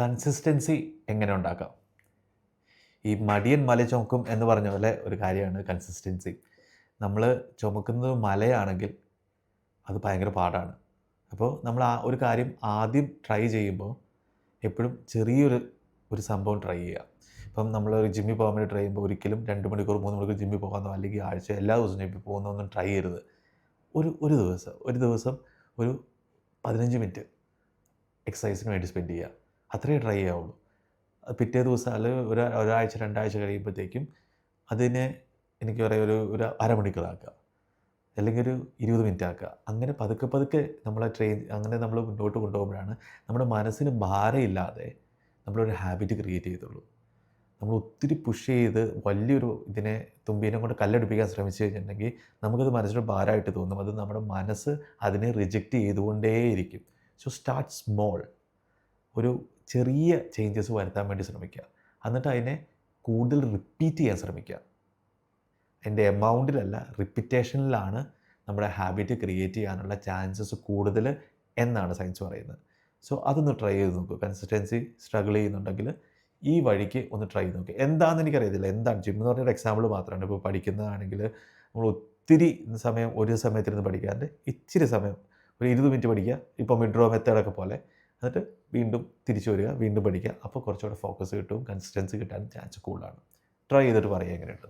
Consistency എങ്ങനെ ഉണ്ടാക്കാം? ഈ മടിയൻ മല ചുമക്കും എന്ന് പറഞ്ഞ പോലെ ഒരു കാര്യമാണ് കൺസിസ്റ്റൻസി. നമ്മൾ ചുമക്കുന്നത് മലയാണെങ്കിൽ അത് ഭയങ്കര പാടാണ്. അപ്പോൾ നമ്മൾ ആ ഒരു കാര്യം ആദ്യം ട്രൈ ചെയ്യുമ്പോൾ എപ്പോഴും ചെറിയൊരു ഒരു സംഭവം ട്രൈ ചെയ്യുക. ഇപ്പം നമ്മൾ ഒരു ജിമ്മിൽ പോകാൻ വേണ്ടി ട്രൈ ചെയ്യുമ്പോൾ ഒരിക്കലും രണ്ട് മണിക്കൂർ മൂന്ന് മണിക്കൂർ ജിമ്മിൽ പോകാമെന്നോ അല്ലെങ്കിൽ ആഴ്ച എല്ലാ ദിവസവും ജിമ്മിൽ പോകുന്നൊന്നും ട്രൈ ചെയ്യരുത്. ഒരു ഒരു ദിവസം ഒരു ദിവസം ഒരു പതിനഞ്ച് മിനിറ്റ് എക്സസൈസിന് വേണ്ടി സ്പെൻഡ് ചെയ്യുക. അത്രയേ ഡ്രൈ ആവുള്ളൂ പിറ്റേ ദിവസം അല്ലെങ്കിൽ ഒരു ഒരാഴ്ച രണ്ടാഴ്ച കഴിയുമ്പോഴത്തേക്കും അതിനെ എനിക്ക് പറയാം ഒരു ഒരു അരമണിക്കൂർ ആക്കുക അല്ലെങ്കിൽ ഒരു ഇരുപത് മിനിറ്റ് ആക്കുക. അങ്ങനെ പതുക്കെ പതുക്കെ നമ്മളെ ട്രെയിൻ അങ്ങനെ നമ്മൾ മുന്നോട്ട് കൊണ്ടുപോകുമ്പോഴാണ് നമ്മുടെ മനസ്സിന് ഭാരമില്ലാതെ നമ്മളൊരു ഹാബിറ്റ് ക്രിയേറ്റ് ചെയ്തുള്ളൂ. നമ്മൾ ഒത്തിരി പുഷ് ചെയ്ത് വലിയൊരു ഇതിനെ തുമ്പീനെ കൊണ്ട് കല്ലടിപ്പിക്കാൻ ശ്രമിച്ചു കഴിഞ്ഞിട്ടുണ്ടെങ്കിൽ നമുക്കത് മനസ്സിന് ഭാരമായിട്ട് തോന്നും. അത് നമ്മുടെ മനസ്സ് അതിനെ റിജക്റ്റ് ചെയ്തുകൊണ്ടേയിരിക്കും. സോ സ്റ്റാർട്ട് സ്മോൾ ഒരു ചെറിയ ചേഞ്ചസ് വരുത്താൻ വേണ്ടി ശ്രമിക്കുക. എന്നിട്ട് അതിനെ കൂടുതൽ റിപ്പീറ്റ് ചെയ്യാൻ ശ്രമിക്കുക. എന്റെ എമൗണ്ടിലല്ല റിപ്പിറ്റേഷനിലാണ് നമ്മുടെ ഹാബിറ്റ് ക്രിയേറ്റ് ചെയ്യാനുള്ള ചാൻസസ് കൂടുതൽ എന്നാണ് സയൻസ് പറയുന്നത്. സോ അതൊന്ന് ട്രൈ ചെയ്ത് നോക്കുക കൺസിസ്റ്റൻസി സ്ട്രഗിൾ ചെയ്യുന്നുണ്ടെങ്കിൽ ഈ വഴിക്ക് ഒന്ന് ട്രൈ ചെയ്ത് നോക്കുക എന്താണെന്ന് എനിക്കറിയത്തില്ല. എന്താണ്? ജിം എന്ന് പറഞ്ഞൊരു എക്സാമ്പിൾ മാത്രമാണ് ഇപ്പോൾ പഠിക്കുന്നതാണെങ്കിൽ നമ്മൾ ഒത്തിരി സമയം ഒരു സമയത്തിരുന്ന് പഠിക്കാണ്ട് ഇച്ചിരി സമയം ഒരു ഇരുപത് മിനിറ്റ് പഠിക്കുക. ഇപ്പോൾ മിഡ്രോ മെത്തേഡൊക്കെ പോലെ. എന്നിട്ട് വീണ്ടും തിരിച്ചു വരിക വീണ്ടും പഠിക്കുക. അപ്പോൾ കുറച്ചുകൂടെ ഫോക്കസ് കിട്ടും കൺസിസ്റ്റൻസി കിട്ടാൻ ചാൻസ് കൂടുതലാണ്. ട്രൈ ചെയ്തിട്ട് പറയുക എങ്ങനെയുണ്ട്